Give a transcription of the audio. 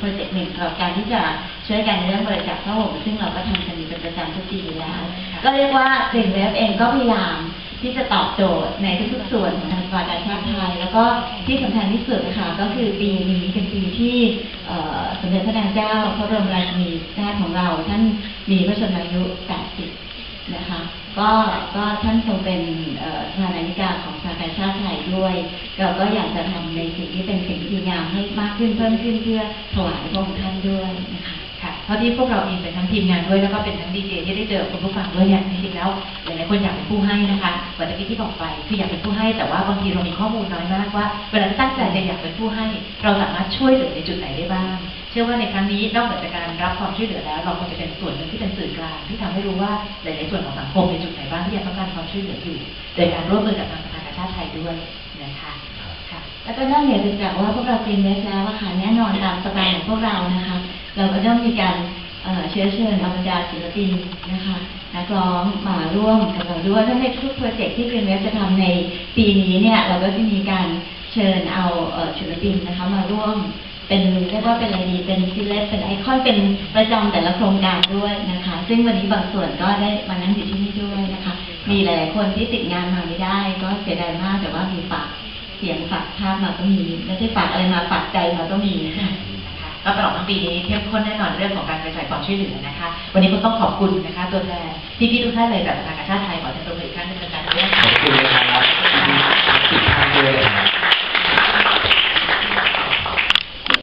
โปรเจกต์หนึ่งสำหรับการที่จะช่วยกันเรื่องบริจาคผ้าห่มซึ่งเราก็ทำกันอยู่เป็นประจำทุกปีอยู่แล้ว ก็เรียกว่าเด็กเว็บเองก็พยายามที่จะตอบโจทย์ในทุกๆส่วนของทางการการชาติไทย แล้วก็ที่สำคัญที่สุดนะคะก็คือปีนี้เป็นปีที่เอ่อสมเด็จพระนางเจ้าพระบรมราชินีนาถของเรา ท่านมีพระชนมายุ 80 นะคะ ก็ก็ท่านทรงเป็นเอ่อประธานาธิการของ สหปรชาชาติไทยด้วย เราก็อยากจะทำในสิ่งที่เป็นสิ่งที่ดีงามให้มากขึ้นเพิ่มขึ้นเพื่อถวายพระองค์ท่านด้วยนะคะค่ะเท่าะที่พวกเราเองเป็นทั้งทีมงานด้วยแล้วก็เป็นทั้งดีเจที่ได้เจอคุณผู้ฟังด้วยเนี่ยจริงๆแล้วหลายๆคนอยากเป็นผู้ให้นะคะเหมือนที่ที่บอกไปคืออยากเป็นผู้ให้แต่ว่าบางทีเรามีข้อมูลน้อยมากว่าเวลาตั้งใจจะอยากเป็นผู้ให้ เราสามารถช่วยเหลือในจุดไหนได้บ้าง เชื่อว่าในครั้งนี้นอกจากการรับความช่วยเหลือแล้ว เราคงจะเป็นส่วนหนึ่งที่เป็นสื่อกลางที่ทำให้รู้ว่าหลายๆส่วนของสังคมในจุดไหนบ้างที่ยังต้องการความช่วยเหลืออยู่โดยการร่วมมือกับทางากาชาติไทยด้วยนะคะค่ะแล้วก็นอกเหนือจากว่าพวกเราเป็นเวสแล้วอะค่ะแน่นอนตามสไตล์ของพวกเรานะคะ เราก็ต้องมีการเอ่อเชื้อเชิญเอาบรรดาศิลปินนะคะนักร้องมาร่วมกับเราด้วยถ้าในทุกโปรเจกต์ที่เป็นเวสจะทำในปีนี้เนี่ยเราก็จะมีการเชิญเอาเอ่อศิลปินนะคะมาร่วมเป็นเรียกว่าเป็นอะไรดีเป็นซิเลสเป็นไอคอนเป็นประจำแต่ละโครงการด้วยนะคะ ซึ่งวันนี้บางส่วนก็ได้มานั่งอยู่ที่นี่ด้วยนะคะ มีหลายๆคนที่ติดงานมาไม่ได้ ก็เสียดายมาก แต่ว่ามีฝากเสียงฝากภาพมาก็มีไม่ใช่ฝากอะไรมาฝากใจมาก็มีค่ะนะคะก็ตลอดทั้งปีนี้เข้มข้นแน่นอนเรื่องของการกระจายความช่วยเหลือนะคะ วันนี้ก็ต้องขอบคุณนะคะ ตัวแทนพี่ๆทุกท่านเลยจากสภากาชาติไทยขอเชิญตัวอีกครั้งหนึงเป็นการเรียก